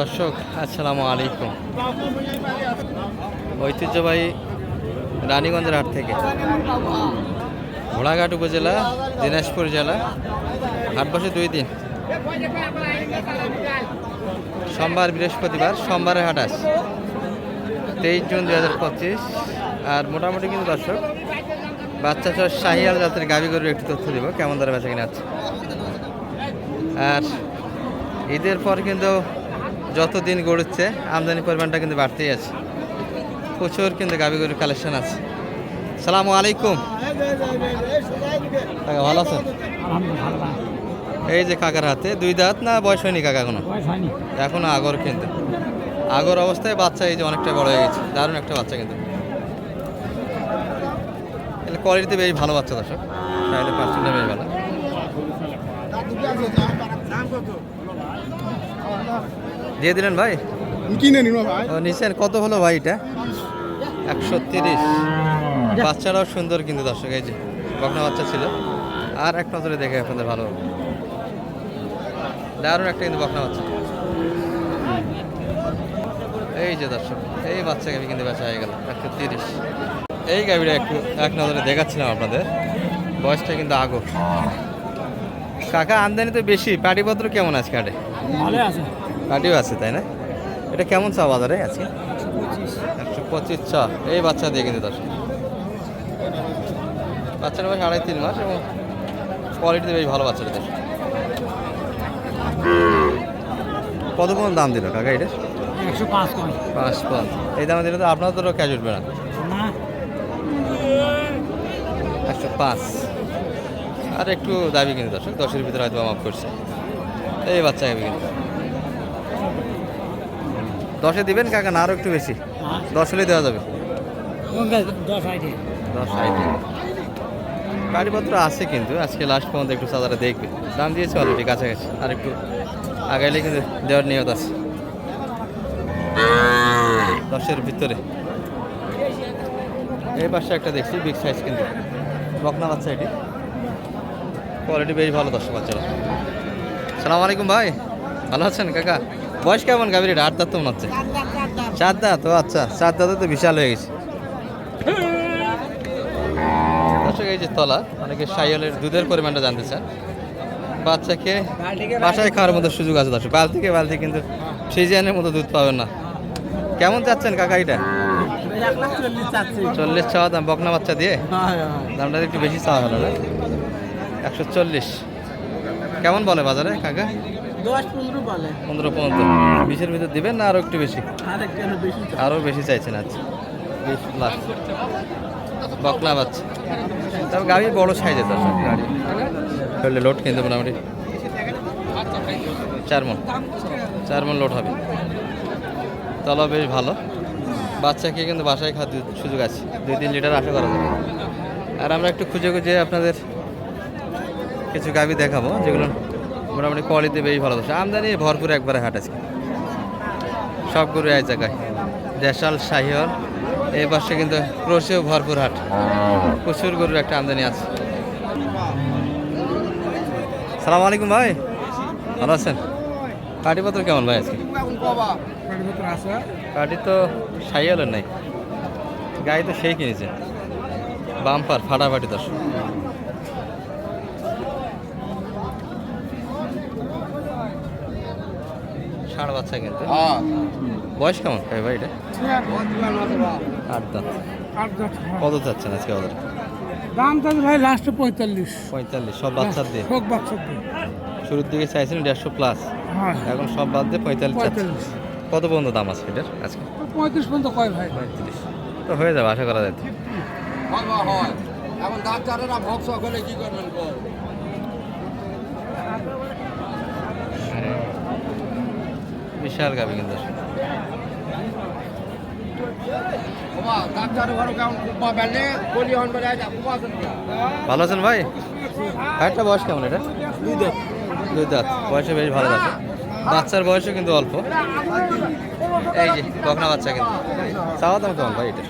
দর্শক, আসসালামু আলাইকুম। ঐতিহ্যবাহী রানীগঞ্জের হাট থেকে। ঘোড়াঘাট উপজেলা, দিনাজপুর জেলা। হাট বসে দুই দিন। সোমবার, বৃহস্পতিবার, সোমবারের হাট আছে তেইশ জুন দু হাজার পঁচিশ। আর মোটামুটি কিন্তু দর্শক, বাচ্চা সহ শাহিয়াল জাতের গাভি গরুর একটু তথ্য দেবো। কেমন দরে বেচা কিনা আছে আর ঈদের পর কিন্তু যত দিন গড়ুচ্ছে আমদানি পরিমাণটা কিন্তু বাড়তেই আছে। প্রচুর কিন্তু গাভি গরুর কালেকশন আছে। সালামু আলাইকুম। কাকা ভালো আছেন? এই যে কাকার হাতে দুই দাঁত না বয়স হয়নি কাকা এখনও? এখনও আগর কিন্তু। আগর অবস্থায় বাচ্চা এই যে অনেকটা বড় হয়ে গেছে। দারুণ একটা বাচ্চা কিন্তু। কোয়ালিটিতে বেশ ভালো বাচ্চা দর্শক। তাহলে পার্সেন্টটা বেশ ভালো। দিয়ে দিলেন ভাই? কিনে নিন ভাই। ও নিছেন। কত হলো ভাই এটা? একশো তিরিশ। বাচ্চারাও সুন্দর কিন্তু দর্শক এই যে বকনা বাচ্চা ছিল। আর এক নজরে দেখে আপনাদের ভালো। দারুণ একটা কিন্তু বকনা বাচ্চা। এই যে দর্শক এই বাচ্চা গাভি কিন্তু বেচা হয়ে গেল একশো তিরিশ। এই গাভিটা একটু এক নজরে দেখাচ্ছিলাম আপনাদের। বয়সটা কিন্তু আগো। কাকা আমদানি তো বেশি। পাটিপত্র কেমন আছে কাটে ভালো আছে। তাই না? এটা কেমন চা বাজারে আছে একশো পঁচিশ চা। এই বাচ্চা দিয়ে কিন্তু দশ। বাচ্চাটা বয়স আড়াই তিন মাস এবং কোয়ালিটি বেশ ভালো বাচ্চাটা দেশ। কত পর্যন্ত দাম দিল কাকা এটা? একশো পাঁচ পাঁচ পাঁচ এই দামে দিলে তো আপনার তো ক্যাশ উঠবে না। না। একশো পাঁচ। আর একটু দাবি কিন্তু দর্শক দশের ভিতরে হয়তো মাফ করছে। এই বাচ্চা হবে কিন্তু। দশে দিবেন কাকা না আরও একটু বেশি? দশ হলেই দেওয়া যাবে। দশ আইডি গাড়িপত্র আছে কিন্তু আজকে লাস্ট পর্যন্ত একটু সাদারা দেখবে। দাম দিয়েছে অলরেডি কাছাকাছি। আর একটু আগাইলে কিন্তু দেওয়ার নিয়ত আছে। দশের ভিতরে। এই পাশে একটা দেখছি বিগ সাইজ কিন্তু। বকনা বাচ্চা এটি। কোয়ালিটি বেশ ভালো দশ বাচ্চারা। সালাম আলাইকুম ভাই। ভালো আছেন কাকা? বয়স কেমন গাভীর এটা? আট দাঁত তো মনে হচ্ছে। চার দাঁত? ও আচ্ছা চার দাঁতে তো বিশাল হয়ে গেছে। দর্শক এই যে তলা অনেকে সাইলের দুধের পরিমাণটা জানতে চান। বাচ্চাকে বাসায় খাওয়ার মতো সুযোগ আছে দর্শক। বালতিকে বালতি কিন্তু সিজনের মতো দুধ পাবেন না। কেমন চাচ্ছেন কাকা এটা? চল্লিশ চাওয়া দাম বকনা বাচ্চা দিয়ে? দামটা একটু বেশি চাওয়া হলো না? একশো চল্লিশ। কেমন বলে বাজারে কাকা? দশ পনেরো বলে। পনেরো পনেরো। বিশের ভিতর দিবেন না আরও একটু বেশি? আর বেশি আরও বেশি চাইছেন আচ্ছা। বিশ প্লাস বকলা বাচ্চা। তবে গাড়ি বড় সাইজের দর্শক গাড়ি। ফেললে লোড কিন্তু মোটামুটি চার মন। চার মন লোড হবে। তলা বেশ ভালো। বাচ্চাকে কিন্তু বাসায় খাওয়ার সুযোগ আছে। দুই তিন লিটার আশা করা যাবে। আর আমরা একটু খুঁজে খুঁজে আপনাদের কিছু গাভি দেখাবো, যেগুলো মোটামুটি কোয়ালিটি বেশ ভালো। দর্শক আমদানি ভরপুর একবারে হাট আছে সব গরু এক জায়গায়। দেশাল শাহিওর এই পাশে কিন্তু ক্রোশেও ভরপুর হাট। প্রচুর গরুর একটা আমদানি আছে। সালাম আলাইকুম ভাই। ভালো আছেন? কাটিপত্র কেমন ভাই আজকে? কাটি তো শাহিওয়ালের নাই। গাড়ি তো সেই কিনেছে। বাম্পার, ফাটাফাটি দশ ষাট বাচ্চা কিন্তু। বয়স কেমন? ভাই। ভাই এটা আট দাঁত কত চাচ্ছেন আজকে ওদের দাম তো ভাই লাস্টে পঁয়তাল্লিশ। পঁয়তাল্লিশ সব বাচ্চার দিয়ে? হোক বাক্সর দিয়ে। শুরুর দিকে চাইছিলেন দেড়শো প্লাস হ্যাঁ। এখন সব বাদ দিয়ে পঁয়তাল্লিশ চাচ্ছেন। কত পর্যন্ত দাম আছে এটার আজকে? পঁয়ত্রিশ পর্যন্ত কয় ভাই? পঁয়ত্রিশ। তো হয়ে যাবে আশা করা যায়। এখন ডাক্তারেরা ভক্স হলে কি করবেন গো? বিশাল গাবি কিন্তু বাবা ডাক্তার ঘর কেমন কুপা বেলে গলি হন বেলে যা কুপা আছে কিন্তু। ভালো আছেন ভাই? একটা বয়স কেমন এটা? দুই দেখ দুই দাঁত। বয়সে বেশ ভালো আছে। বাচ্চার বয়সও কিন্তু অল্প। এই যে বকনা বাচ্চা কিন্তু। চাওয়া দাম কেমন ভাই এটা?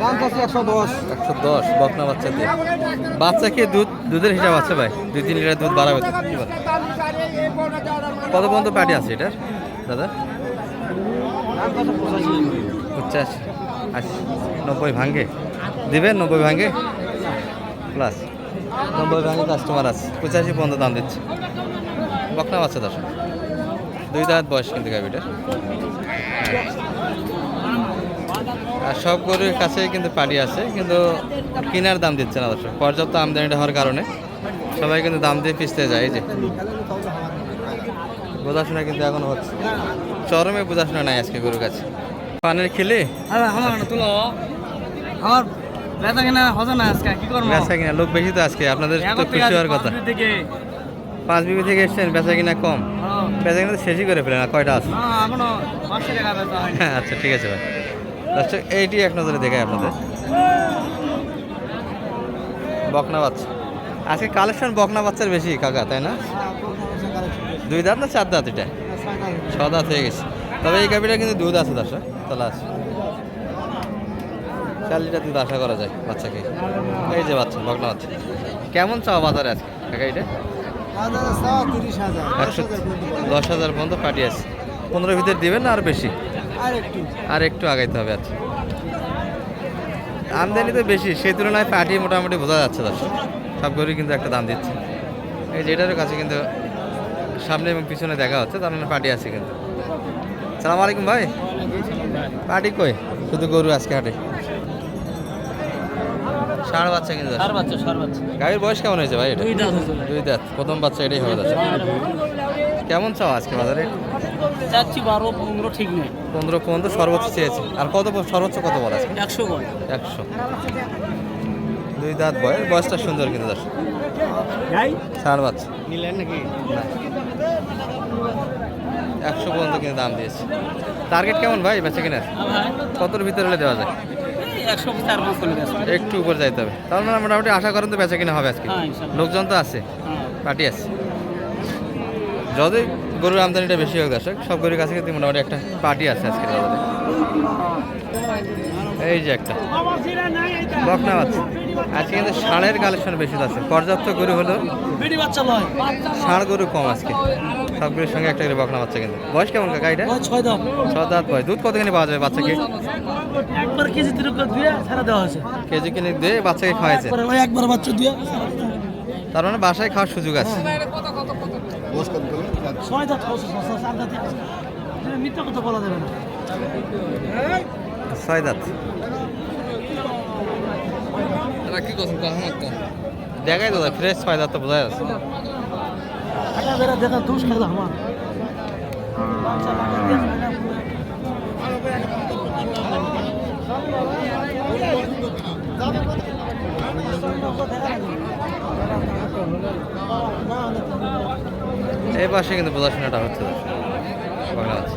দাম একশো দশ। একশো দশ বকনা বাচ্চা দিয়ে। বাচ্চা খেয়ে দুধ দুধের হিসাব আছে ভাই? দুই তিন লিটার দুধ বাড়াবে কি? কত পর্যন্ত প্যাটি আছে এটার? দাদা? পঁচাশি, আশি, নব্বই ভাঙ্গে দিবেন নব্বই ভাঙ্গে প্লাস। নব্বই ভাঙ্গে কাস্টমার আছে। পঁচাশি পর্যন্ত দাম দিচ্ছে। বকনা বাচ্চা দশ। দুই দাঁত বয়স কিন্তু গাভিটার আর সব গরুর কাছে কিন্তু পাড়ি আছে, কিন্তু কেনার দাম দিচ্ছে না দর্শক। পর্যাপ্ত আমদানিটা হওয়ার কারণে সবাই কিন্তু দাম দিয়ে পিছতে যায়, এই যে। বোঝাশোনা কিন্তু এখন হচ্ছে। চরমে বোঝাশোনা নাই আজকে গরুর কাছে। পানের খেলে? আমার না বেচা কিনা হতো না আজকে কি করব? বেচা কিনা? লোক বেশি তো আজকে আপনাদের তো খুশি হওয়ার কথা। পাঁচ বিবি থেকে এসছেন বেচা কিনা কম? বেচা কিনা তো শেষই করে ফেলেন আর কয়টা আছে? হ্যাঁ। আচ্ছা ঠিক আছে ভাই। এইটি এক নজরে দেখাই আপনাদের। বকনা বাচ্চা। আজকে কালেকশন বকনা বাচ্চার বেশি, কাকা, তাই না? দুই দাঁত না চার দাঁত এটা? ছ দাঁত হয়ে গেছে। তবে এই গাভিটা কিন্তু দুধ আছে দর্শক তাহলে আছে। চার লিটার দুধ আশা করা যায় বাচ্চাকে। এই যে বাচ্চা, বকনা বাচ্চা। কেমন চাও বাজারে আজকে, কাকা, এটা? দশ হাজার পর্যন্ত পাঠিয়ে আছে। পনেরো ভিতরে দিবেন না আর বেশি? আর একটু আগাইতে হবে আচ্ছা। আমদানি তো বেশি, সেই তুলনায় পাটি মোটামুটি বোঝা যাচ্ছে দর্শক সব গরুই কিন্তু একটা দাম দিচ্ছে। এই যেটারও কাছে কিন্তু সামনে এবং পিছনে দেখা হচ্ছে তার মানে পার্টি আছে কিন্তু। সালাম আলাইকুম ভাই। পার্টি কই? শুধু গরু আজকে হাটে। ষাঁড় বাচ্চা কিন্তু গাড়ির বয়স কেমন হয়েছে ভাই এটা? দুই দাঁত দাঁত। প্রথম বাচ্চা এটাই হবে দর্শক কেমন চাও আজকে বাজারে? চাচ্ছি বারো পনেরো ঠিক নেই। পনেরো পর্যন্ত সর্বোচ্চ চেয়েছে। আর কত সর্বোচ্চ কত বলা আছে একশো একশো। দুই দাঁত বয়স বয়সটা সুন্দর কিন্তু দর্শক। যাই। বাচ্চা নিলেন নাকি? না। একশো পর্যন্ত কিন্তু দাম দিয়েছে। টার্গেট কেমন ভাই বেঁচে কিনার কতর ভিতরে হলে দেওয়া যায়? একটু উপর যাইতে হবে। মানে মোটামুটি আশা করেন তো বেচা কিনা হবে আজকে। হ্যাঁ, লোকজন তো আছে হ্যাঁ। পার্টি আছে। যতই গরুর আমদানিটা বেশি হোক দর্শক সব গরুর কাছে কিন্তু মোটামুটি একটা পার্টি আছে আজকে এই যে একটা। বকনা বাচ্চা। আজকে কিন্তু ষাঁড়ের কালেকশন বেশি আছে। পর্যাপ্ত গরু হলো বাচ্চা ষাঁড় গরু কম আজকে। সব গরুর সঙ্গে একটা করে বকনা বাচ্চা কিন্তু। বয়স কেমন কাকা এটা? ছয় দাম ছ দাঁত বয়স। দুধ কতখানি পাওয়া যাবে বাচ্চাকে? একবার কেজি দিয়ে ছাড়া দেওয়া হয়েছে। কেজি কিনে দিয়ে বাচ্চাকে খাওয়াইছে। একবার বাচ্চা দিয়ে তার মানে বাসায় খাওয়ার সুযোগ আছে। ছয় দাঁত দাঁত মিথ্যা কথা বলা যাবে না। ছয় দাঁত। দেখাই দাদা ফ্রেশ ছয় দাঁত তো বোঝা যাচ্ছে। টাকা বেড়া দেখা দোষ খেলা আমার। এই পাশে কিন্তু বোঝাশোনাটা হচ্ছে। বাংলা আছে।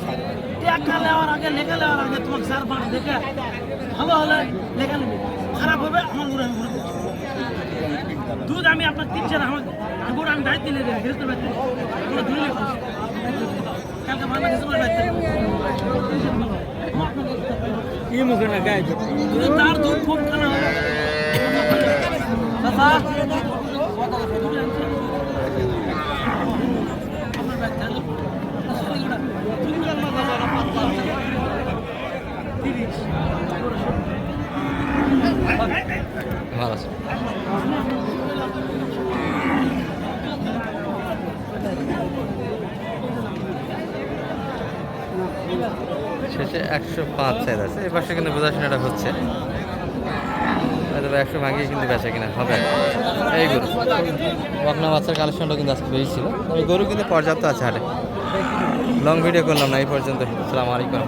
টাকা নেওয়ার আগে লেখা নেওয়ার আগে তোমাকে সার পাঁচ দেখে ভালো হলে লেখা নেবে। খারাপ হবে আমার ঘুরে আমি ঘুরে। দুধ আমি আপনার তিন চার আমার গুড় আমি দায়িত্ব নিয়ে দেবো গৃহস্থ ব্যক্তি পুরো কালকে মানা গেছে কি মুখে না গায়ে তার দুধ খুব খানা হবে দাদা আমার দায়িত্ব হলো তিরিশ ভালো আছে শেষে একশো পাঁচ সাইজ আছে। এবার পাশে কিন্তু বোঝাশোনাটা হচ্ছে। একশো ভাঙিয়ে কিন্তু বেচা কিনা হবে। এই গরু। বকনা বাচ্চার কালেকশনটা কিন্তু আজকে বেশি ছিল। গরু কিন্তু পর্যাপ্ত আছে হাটে। লং ভিডিও করলাম না, এই পর্যন্ত সালাম আলাইকুম